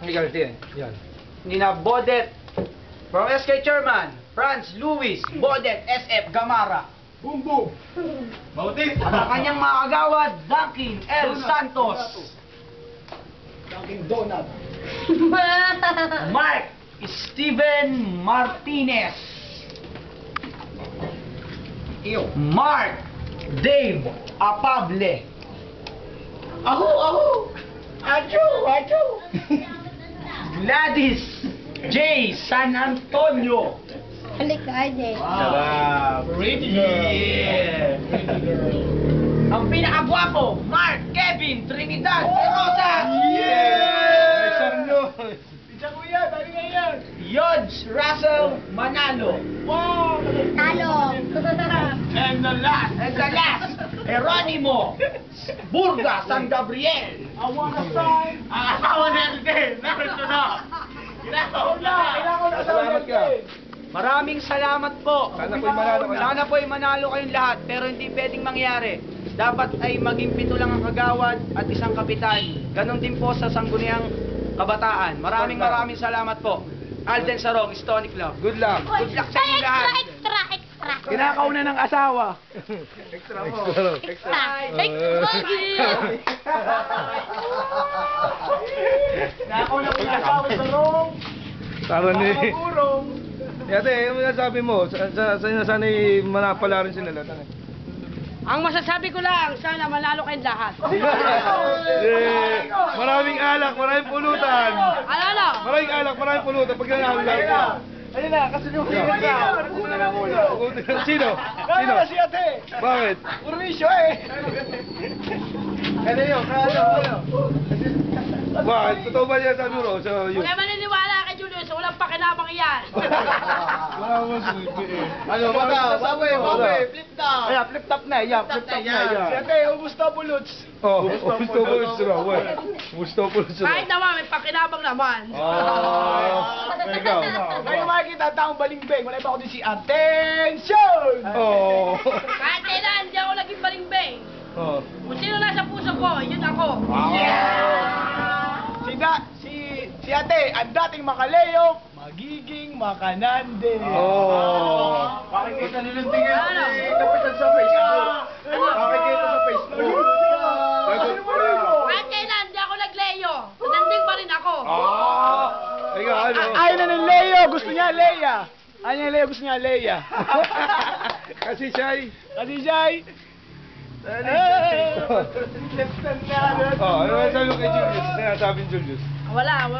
Ikaw, din. Yan. Nina Bodet from SK Chairman, Franz Luis Bodet SF Gamara. Boom, boom. Bautis. At ang kanyang mga kagawad, Duncan L. Santos, Dunkin' Donut. Mark Steven Martinez, Iyo. Mark Dave Apable, Aho, aho. Acho, acho. Gladys J. San Antonio, Halik ka, Jay. Sarap. Pretty Yeah. ang pinakagwapo, Mark Kevin Trinidad de Rosa, Yeah! Sarno. Isa ko yan, dali nga yan. Yodge Russell Manalo, Wow! Talo. and the last, and the last, Geronimo Burga San Gabriel. I wanna sign. Ah, asawa na din. Narito na. Ginagawa na. Kailangan na Salamat ka. Maraming salamat po. Sana po'y manalo kayo. Sana po'y manalo kayong lahat, pero hindi pwedeng mangyari. Dapat ay maging pito lang ang kagawad at isang kapitan. Ganon din po sa sangguniang kabataan. Maraming maraming salamat po. Alden Sarong, Stony Club. Good luck. Good luck sa inyo lahat. Kinakauna ng asawa. Extra Extra. Extra. Kinakauna po ng asawa sa Rome. Tara ni. Yate, yung sabi mo, sa, sa, sa, sana ay manapala rin sila lahat. ano? Ang masasabi ko lang, sana manalo kayong lahat. Eh, maraming alak, maraming pulutan. Ano ano? Maraming alak, maraming pulutan. Pag nanalo lang. Ayun na, kasi yung hirit na. Una na muna. Sino? Kaya Sino? na si ate. Bakit? Urwisyo eh. Ano yun? Kaya ano? Bakit? Totoo ba yan sabi mo? So, yun. Huwag maniniwala kay Julius, walang pakinabang yan. Wala mo sinabi eh. Ano, baka, baboy, baboy, flip top. Ayan, flip top na. Ayan, flip top na. Ayan. ate, ubus na bulots. Oh, gusto po sila. Well, gusto po sila. Kahit naman, may pakinabang naman. Ah, ikaw. Ngayon makikita ang taong balimbing. Wala pa ako din si Attention! Oh. Kahit kailan, hindi ako naging balingbing. Oh. Kung sino nasa puso ko, yun ako. Si da, si si ate, ang dating makaleo, magiging makanande. Oh. Makikita nila tingin Ano? si Kapitan sa Facebook. Makikita sa Facebook. Kahit kailan, hindi ako nagleyo. Nanding pa rin ako. Ah. Ikaw, ano? Ayaw na ng Leo, gusto niya Leia. Ayaw niya Leo, gusto niya Leia. Kasi siya ay... Kasi siya ay... Oh, ano sabi mo kay Julius? Sinasabi ni Julius? Wala,